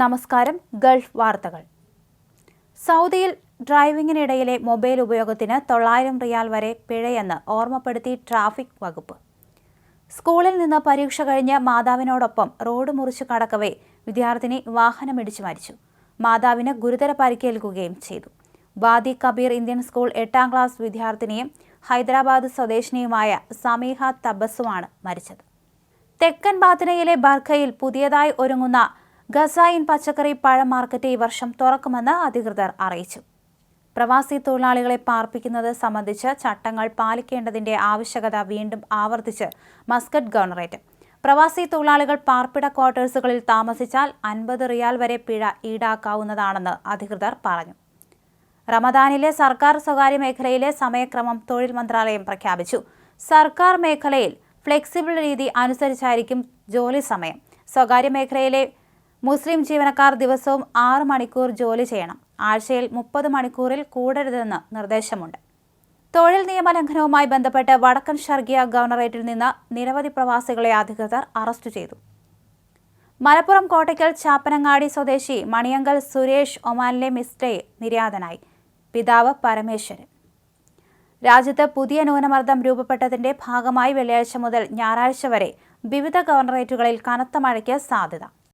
നമസ്കാരം ഗൾഫ് വാർത്തകൾ. സൗദിയിൽ ഡ്രൈവിംഗിനിടയിലെ മൊബൈൽ ഉപയോഗത്തിന് തൊള്ളായിരം റിയാൽ വരെ പിഴയെന്ന് ഓർമ്മപ്പെടുത്തി ട്രാഫിക് വകുപ്പ്. സ്കൂളിൽ നിന്ന് പരീക്ഷ കഴിഞ്ഞ് മാതാവിനോടൊപ്പം റോഡ് മുറിച്ചു കടക്കവേ വിദ്യാർത്ഥിനി വാഹനമിടിച്ചു മരിച്ചു. മാതാവിന് ഗുരുതര പരിക്കേൽക്കുകയും ചെയ്തു. ബാദി കബീർ ഇന്ത്യൻ സ്കൂൾ എട്ടാം ക്ലാസ് വിദ്യാർത്ഥിനിയും ഹൈദരാബാദ് സ്വദേശിനിയുമായ സമീഹ തബസ്സുമാണ് മരിച്ചത്. തെക്കൻ ബാത്തിനയിലെ ബർഖയിൽ പുതിയതായി ഒരുങ്ങുന്ന ഗസായിൻ പച്ചക്കറി പഴ മാർക്കറ്റ് ഈ വർഷം തുറക്കുമെന്ന് അധികൃതർ അറിയിച്ചു. പ്രവാസി തൊഴിലാളികളെ പാർപ്പിക്കുന്നത് സംബന്ധിച്ച് ചട്ടങ്ങൾ പാലിക്കേണ്ടതിന്റെ ആവശ്യകത വീണ്ടും ആവർത്തിച്ച് മസ്കറ്റ് ഗവർണറേറ്റ്. പ്രവാസി തൊഴിലാളികൾ പാർപ്പിട ക്വാർട്ടേഴ്സുകളിൽ താമസിച്ചാൽ അൻപത് റിയാൽ വരെ പിഴ ഈടാക്കാവുന്നതാണെന്ന് അധികൃതർ പറഞ്ഞു. റമദാനിലെ സർക്കാർ സ്വകാര്യ മേഖലയിലെ സമയക്രമം തൊഴിൽ മന്ത്രാലയം പ്രഖ്യാപിച്ചു. സർക്കാർ മേഖലയിൽ ഫ്ലെക്സിബിൾ രീതി അനുസരിച്ചായിരിക്കും ജോലി സമയം. സ്വകാര്യ മേഖലയിലെ മുസ്ലിം ജീവനക്കാർ ദിവസവും ആറ് മണിക്കൂർ ജോലി ചെയ്യണം. ആഴ്ചയിൽ മുപ്പത് മണിക്കൂറിൽ കൂടരുതെന്ന് നിർദ്ദേശമുണ്ട്. തൊഴിൽ നിയമലംഘനവുമായി ബന്ധപ്പെട്ട് വടക്കൻ ഷർഗിയ ഗവർണറേറ്റിൽ നിന്ന് നിരവധി പ്രവാസികളെ അധികൃതർ അറസ്റ്റ് ചെയ്തു. മലപ്പുറം കോട്ടയ്ക്കൽ ചാപ്പനങ്ങാടി സ്വദേശി മണിയങ്കൽ സുരേഷ് ഒമാനിലെ മിസ്റ്റേ നിര്യാതനായി. പിതാവ് പരമേശ്വരൻ. രാജ്യത്ത് പുതിയ ന്യൂനമർദ്ദം രൂപപ്പെട്ടതിന്റെ ഭാഗമായി വെള്ളിയാഴ്ച മുതൽ ഞായറാഴ്ച വരെ വിവിധ ഗവർണറേറ്റുകളിൽ കനത്ത മഴയ്ക്ക് സാധ്യത.